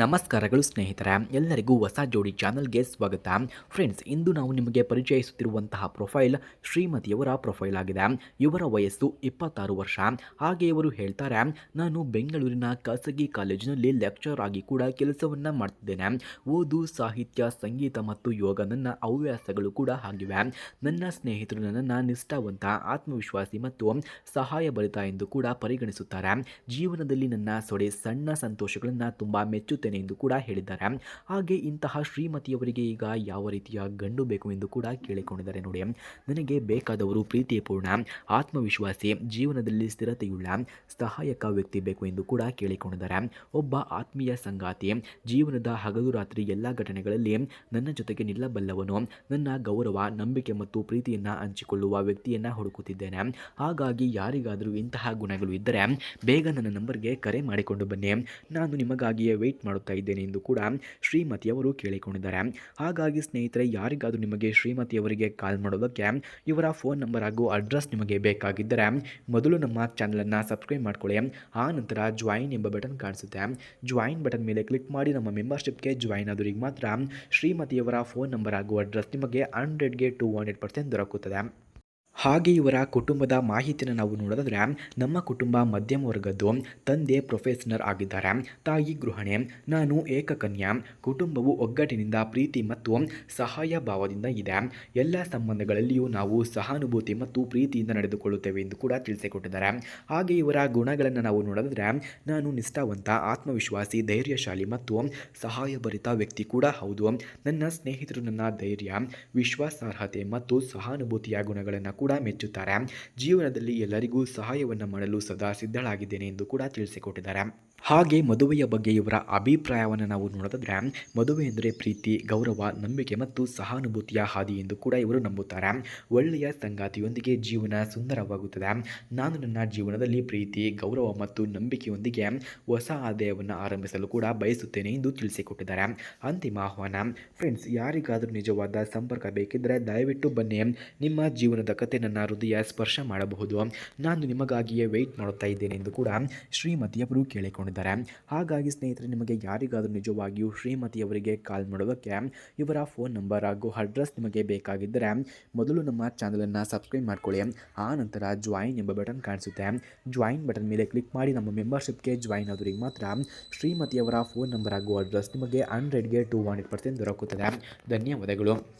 ನಮಸ್ಕಾರಗಳು ಸ್ನೇಹಿತರೆ, ಎಲ್ಲರಿಗೂ ಹೊಸ ಜೋಡಿ ಚಾನಲ್ಗೆ ಸ್ವಾಗತ. ಫ್ರೆಂಡ್ಸ್, ಇಂದು ನಾವು ನಿಮಗೆ ಪರಿಚಯಿಸುತ್ತಿರುವಂತಹ ಪ್ರೊಫೈಲ್ ಶ್ರೀಮತಿಯವರ ಪ್ರೊಫೈಲ್ ಆಗಿದೆ. ಇವರ ವಯಸ್ಸು ಇಪ್ಪತ್ತಾರು ವರ್ಷ. ಹಾಗೆ ಇವರು ಹೇಳ್ತಾರೆ, ನಾನು ಬೆಂಗಳೂರಿನ ಖಾಸಗಿ ಕಾಲೇಜಿನಲ್ಲಿ ಲೆಕ್ಚರ್ ಆಗಿ ಕೂಡ ಕೆಲಸವನ್ನು ಮಾಡ್ತಿದ್ದೇನೆ. ಓದು, ಸಾಹಿತ್ಯ, ಸಂಗೀತ ಮತ್ತು ಯೋಗ ನನ್ನ ಹವ್ಯಾಸಗಳು ಕೂಡ ಆಗಿವೆ. ನನ್ನ ಸ್ನೇಹಿತರು ನನ್ನನ್ನು ನಿಷ್ಠಾವಂತ, ಆತ್ಮವಿಶ್ವಾಸಿ ಮತ್ತು ಸಹಾಯ ಎಂದು ಕೂಡ ಪರಿಗಣಿಸುತ್ತಾರೆ. ಜೀವನದಲ್ಲಿ ನನ್ನ ಸೊಡೆ ಸಣ್ಣ ಸಂತೋಷಗಳನ್ನು ತುಂಬ ಮೆಚ್ಚುತ್ತೇನೆ ಎಂದು ಕೂಡ ಹೇಳಿದ್ದಾರೆ. ಹಾಗೆ ಇಂತಹ ಶ್ರೀಮತಿಯವರಿಗೆ ಈಗ ಯಾವ ರೀತಿಯ ಗಂಡು ಬೇಕು ಎಂದು ಕೂಡ ಕೇಳಿಕೊಂಡಿದ್ದಾರೆ ನೋಡಿ. ನನಗೆ ಬೇಕಾದವರು ಪ್ರೀತಿಪೂರ್ಣ ಆತ್ಮವಿಶ್ವಾಸಿ, ಜೀವನದಲ್ಲಿ ಸ್ಥಿರತೆಯುಳ್ಳ, ಸಹಾಯಕ ವ್ಯಕ್ತಿ ಬೇಕು ಎಂದು ಕೂಡ ಕೇಳಿಕೊಂಡಿದ್ದಾರೆ. ಒಬ್ಬ ಆತ್ಮೀಯ ಸಂಗಾತಿ, ಜೀವನದ ಹಗಲು ರಾತ್ರಿ ಎಲ್ಲ ಘಟನೆಗಳಲ್ಲಿ ನನ್ನ ಜೊತೆಗೆ ನಿಲ್ಲಬಲ್ಲವನು. ನನ್ನ ಗೌರವ, ನಂಬಿಕೆ ಮತ್ತು ಪ್ರೀತಿಯನ್ನು ಹಂಚಿಕೊಳ್ಳುವ ವ್ಯಕ್ತಿಯನ್ನು ಹುಡುಕುತ್ತಿದ್ದೇನೆ. ಹಾಗಾಗಿ ಯಾರಿಗಾದರೂ ಇಂತಹ ಗುಣಗಳು ಇದ್ದರೆ ಬೇಗ ನನ್ನ ನಂಬರ್ಗೆ ಕರೆ ಮಾಡಿಕೊಂಡು ಬನ್ನಿ. ನಾನು ನಿಮಗಾಗಿಯೇ ವೆಯ್ಟ್ ಮಾಡುತ್ತಾ ಇದ್ದೇನೆ ಎಂದು ಕೂಡ ಶ್ರೀಮತಿಯವರು ಕೇಳಿಕೊಂಡಿದ್ದಾರೆ. ಹಾಗಾಗಿ ಸ್ನೇಹಿತರೆ, ಯಾರಿಗಾದರೂ ನಿಮಗೆ ಶ್ರೀಮತಿಯವರಿಗೆ ಕಾಲ್ ಮಾಡೋದಕ್ಕೆ ಇವರ ಫೋನ್ ನಂಬರ್ ಹಾಗೂ ಅಡ್ರೆಸ್ ನಿಮಗೆ ಬೇಕಾಗಿದ್ದರೆ ಮೊದಲು ನಮ್ಮ ಚಾನಲನ್ನು ಸಬ್ಸ್ಕ್ರೈಬ್ ಮಾಡಿಕೊಳ್ಳಿ. ಆ ನಂತರ ಜಾಯಿನ್ ಎಂಬ ಬಟನ್ ಕಾಣಿಸುತ್ತೆ. ಜಾಯಿನ್ ಬಟನ್ ಮೇಲೆ ಕ್ಲಿಕ್ ಮಾಡಿ ನಮ್ಮ ಮೆಂಬರ್ಶಿಪ್ಗೆ ಜಾಯಿನ್ ಆದವರಿಗೆ ಮಾತ್ರ ಶ್ರೀಮತಿಯವರ ಫೋನ್ ನಂಬರ್ ಹಾಗೂ ಅಡ್ರೆಸ್ ನಿಮಗೆ ಹಂಡ್ರೆಡ್ಗೆ ಟು ಹಂಡ್ರೆಡ್ ಪರ್ಸೆಂಟ್ ದೊರಕುತ್ತದೆ. ಹಾಗೆ ಇವರ ಕುಟುಂಬದ ಮಾಹಿತಿಯನ್ನು ನಾವು ನೋಡೋದಾದರೆ ನಮ್ಮ ಕುಟುಂಬ ಮಧ್ಯಮ ವರ್ಗದ್ದು ತಂದೆ ಪ್ರೊಫೆಷನರ್ ಆಗಿದ್ದಾರೆ. ತಾಯಿ ಗೃಹಣೆ, ನಾನು ಏಕಕನ್ಯಾ, ಕುಟುಂಬವು ಒಗ್ಗಟ್ಟಿನಿಂದ ಪ್ರೀತಿ ಮತ್ತು ಸಹಾಯ ಭಾವದಿಂದ ಇದೆ. ಎಲ್ಲ ಸಂಬಂಧಗಳಲ್ಲಿಯೂ ನಾವು ಸಹಾನುಭೂತಿ ಮತ್ತು ಪ್ರೀತಿಯಿಂದ ನಡೆದುಕೊಳ್ಳುತ್ತೇವೆ ಎಂದು ಕೂಡ ತಿಳಿಸಿಕೊಟ್ಟಿದ್ದಾರೆ. ಹಾಗೆ ಇವರ ಗುಣಗಳನ್ನು ನಾವು ನೋಡಿದ್ರೆ ನಾನು ನಿಷ್ಠಾವಂತ, ಆತ್ಮವಿಶ್ವಾಸಿ, ಧೈರ್ಯಶಾಲಿ ಮತ್ತು ಸಹಾಯಭರಿತ ವ್ಯಕ್ತಿ ಕೂಡ ಹೌದು. ನನ್ನ ಸ್ನೇಹಿತರು ನನ್ನ ಧೈರ್ಯ, ವಿಶ್ವಾಸಾರ್ಹತೆ ಮತ್ತು ಸಹಾನುಭೂತಿಯ ಗುಣಗಳನ್ನು ಕೂಡ ಮೆಚ್ಚುತ್ತಾರೆ. ಜೀವನದಲ್ಲಿ ಎಲ್ಲರಿಗೂ ಸಹಾಯವನ್ನು ಮಾಡಲು ಸದಾ ಸಿದ್ಧಳಾಗಿದ್ದೇನೆ ಎಂದು ಕೂಡ ತಿಳಿಸಿಕೊಟ್ಟಿದ್ದಾರೆ. ಹಾಗೆ ಮದುವೆಯ ಬಗ್ಗೆ ಇವರ ಅಭಿಪ್ರಾಯವನ್ನು ನಾವು ನೋಡಿದ್ರೆ ಮದುವೆ ಎಂದರೆ ಪ್ರೀತಿ, ಗೌರವ, ನಂಬಿಕೆ ಮತ್ತು ಸಹಾನುಭೂತಿಯ ಹಾದಿ ಎಂದು ಕೂಡ ಇವರು ನಂಬುತ್ತಾರೆ. ಒಳ್ಳೆಯ ಸಂಗಾತಿಯೊಂದಿಗೆ ಜೀವನ ಸುಂದರವಾಗುತ್ತದೆ. ನಾನು ನನ್ನ ಜೀವನದಲ್ಲಿ ಪ್ರೀತಿ, ಗೌರವ ಮತ್ತು ನಂಬಿಕೆಯೊಂದಿಗೆ ಹೊಸ ಆದಾಯವನ್ನು ಆರಂಭಿಸಲು ಕೂಡ ಬಯಸುತ್ತೇನೆ ಎಂದು ತಿಳಿಸಿಕೊಟ್ಟಿದ್ದಾರೆ. ಅಂತಿಮ ಆಹ್ವಾನ. ಫ್ರೆಂಡ್ಸ್, ಯಾರಿಗಾದರೂ ನಿಜವಾದ ಸಂಪರ್ಕ ಬೇಕಿದ್ದರೆ ದಯವಿಟ್ಟು ಬನ್ನಿ. ನಿಮ್ಮ ಜೀವನದ ಕತೆ ನನ್ನ ಹೃದಯ ಸ್ಪರ್ಶ ಮಾಡಬಹುದು. ನಾನು ನಿಮಗಾಗಿಯೇ ವೆಯ್ಟ್ ಮಾಡುತ್ತಾ ಇದ್ದೇನೆ ಎಂದು ಕೂಡ ಶ್ರೀಮತಿಯವರು ಕೇಳಿಕೊಂಡಿದ್ದಾರೆ. ಹಾಗಾಗಿ ಸ್ನೇಹಿತರೆ, ನಿಮಗೆ ಯಾರಿಗಾದರೂ ನಿಜವಾಗಿಯೂ ಶ್ರೀಮತಿಯವರಿಗೆ ಕಾಲ್ ಮಾಡೋದಕ್ಕೆ ಇವರ ಫೋನ್ ನಂಬರ್ ಹಾಗೂ ಅಡ್ರೆಸ್ ನಿಮಗೆ ಬೇಕಾಗಿದ್ದರೆ ಮೊದಲು ನಮ್ಮ ಚಾನಲನ್ನು ಸಬ್ಸ್ಕ್ರೈಬ್ ಮಾಡಿಕೊಳ್ಳಿ. ಆ ನಂತರ ಜಾಯಿನ್ ಎಂಬ ಬಟನ್ ಕಾಣಿಸುತ್ತೆ. ಜಾಯಿನ್ ಬಟನ್ ಮೇಲೆ ಕ್ಲಿಕ್ ಮಾಡಿ ನಮ್ಮ ಮೆಂಬರ್ಶಿಪ್ಗೆ ಜಾಯಿನ್ ಆದವರಿಗೆ ಮಾತ್ರ ಶ್ರೀಮತಿಯವರ ಫೋನ್ ನಂಬರ್ ಹಾಗೂ ಅಡ್ರೆಸ್ ನಿಮಗೆ ಹಂಡ್ರೆಡ್ಗೆ ಟು ಹಂಡ್ರೆಡ್ ಪರ್ಸೆಂಟ್ ದೊರಕುತ್ತದೆ. ಧನ್ಯವಾದಗಳು.